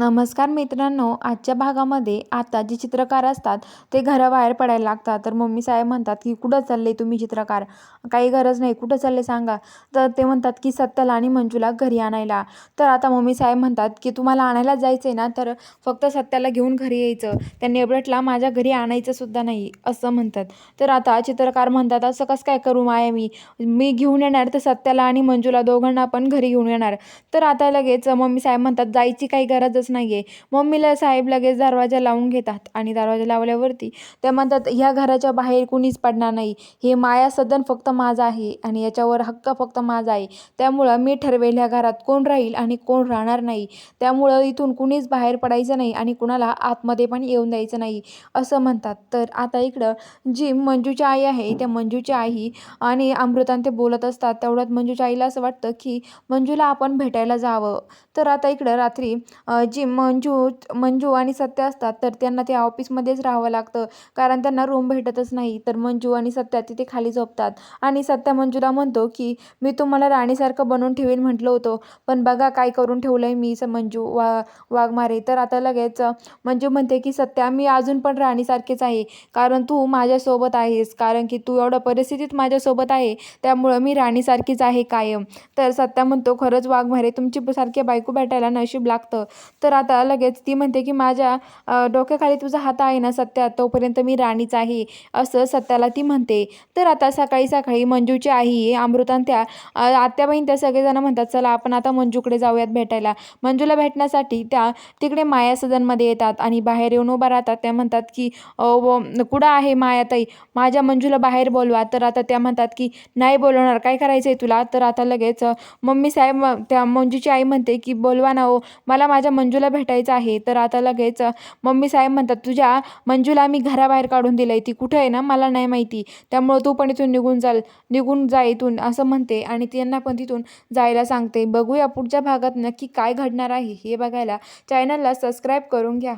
नमस्कार मित्रांनो आजच्या भागामध्ये आता जे चित्रकार असतात ते घराबाहेर पडायला लागतात. तर मम्मी साहेब म्हणतात की कुठं चालले तुम्ही चित्रकार? काही गरज नाही. कुठं चालले सांगा. तर ते म्हणतात की सत्याला आणि मंजूला घरी आणायला. तर आता मम्मी साहेब म्हणतात की तुम्हाला आणायला जायचं आहे ना तर फक्त सत्याला घेऊन घरी यायचं. त्या नेबळटला माझ्या घरी आणायचं सुद्धा नाही असं म्हणतात. तर आता चित्रकार म्हणतात असं कसं काय करू माया मी मी घेऊन येणार तर सत्याला आणि मंजूला दोघांना पण घरी घेऊन येणार. तर आता लगेच मम्मी साहेब म्हणतात जायची काही गरजच नाही आहे मम्मीला साहेब लगेच दरवाजा लावून घेतात आणि दरवाजा लावल्यावरती त्या म्हणतात ह्या घराच्या बाहेर कुणीच पडणार नाही. हे माया सदन फक्त माझं आहे आणि याच्यावर हक्क फक्त माझा आहे. त्यामुळं मी ठरवेल ह्या घरात कोण राहील आणि कोण राहणार नाही. त्यामुळं इथून कुणीच बाहेर पडायचं नाही आणि कुणाला आतमध्ये पण येऊन द्यायचं नाही. असं म्हणतात. तर आता इकडं जी मंजूची आई आहे त्या मंजूची आई आणि अमृतान ते बोलत असतात. तेवढ्यात मंजूच्या आईला असं वाटतं की मंजूला आपण भेटायला जावं. तर आता इकडं रात्री जी मंजू मंजू आणि सत्य असतात तर त्यांना ते ऑफिसमध्येच राहावं लागतं. कारण त्यांना रूम भेटतच नाही तर मंजू आणि सत्या तिथे खाली झोपतात. आणि सत्या मंजूला म्हणतो की मी तुम्हाला राणीसारखं बनवून ठेवेन म्हटलं होतं. पण बघा काय करून ठेवलं आहे मी मंजू वा वाघमारे तर आता लगेच मंजू म्हणते की सत्या मी अजून पण राणीसारखेच आहे. कारण तू माझ्यासोबत आहेस. कारण की तू एवढ्या परिस्थितीत माझ्यासोबत आहे. त्यामुळं मी राणीसारखीच आहे कायम. तर सत्या म्हणतो खरंच वाघमारे तुमची सारखी बायको भेटायला नशीब लागतं. तर आता लगेच ती म्हणते की माझ्या डोक्याखाली तुझा हात आहे ना सत्या तोपर्यंत मी राणीच आहे असं सत्याला ती म्हणते. तर आता सकाळी सकाळी मंजूची आई अमृतान त्या अ, आत्याबाईन त्या सगळेजण म्हणतात चला आपण आता मंजूकडे जाऊयात भेटायला. मंजूला भेटण्यासाठी त्या तिकडे माया सदनमध्ये येतात आणि बाहेर येऊन उभा राहतात. त्या म्हणतात की व कुठं आहे मायाताई? माझ्या मंजूला बाहेर बोलवा. तर आता त्या म्हणतात की नाही बोलवणार काय करायचं आहे तुला? तर आता लगेच मम्मी साहेब त्या मंजूची आई म्हणते की बोलवा ना हो मला माझ्या मंजूला भेटायचं आहे तर आता लगेच मम्मी साहेब म्हणतात तुझ्या मंजूला मी घराबाहेर काढून दिलं आहे ती कुठं आहे ना मला नाही माहिती. त्यामुळं तू पण इथून निघून जाल निघून जा इथून असं म्हणते आणि त्यांना पण तिथून जायला सांगते. बघूया पुढच्या भागात नक्की काय घडणार आहे हे बघायला. चॅनलला सबस्क्राईब करून घ्या.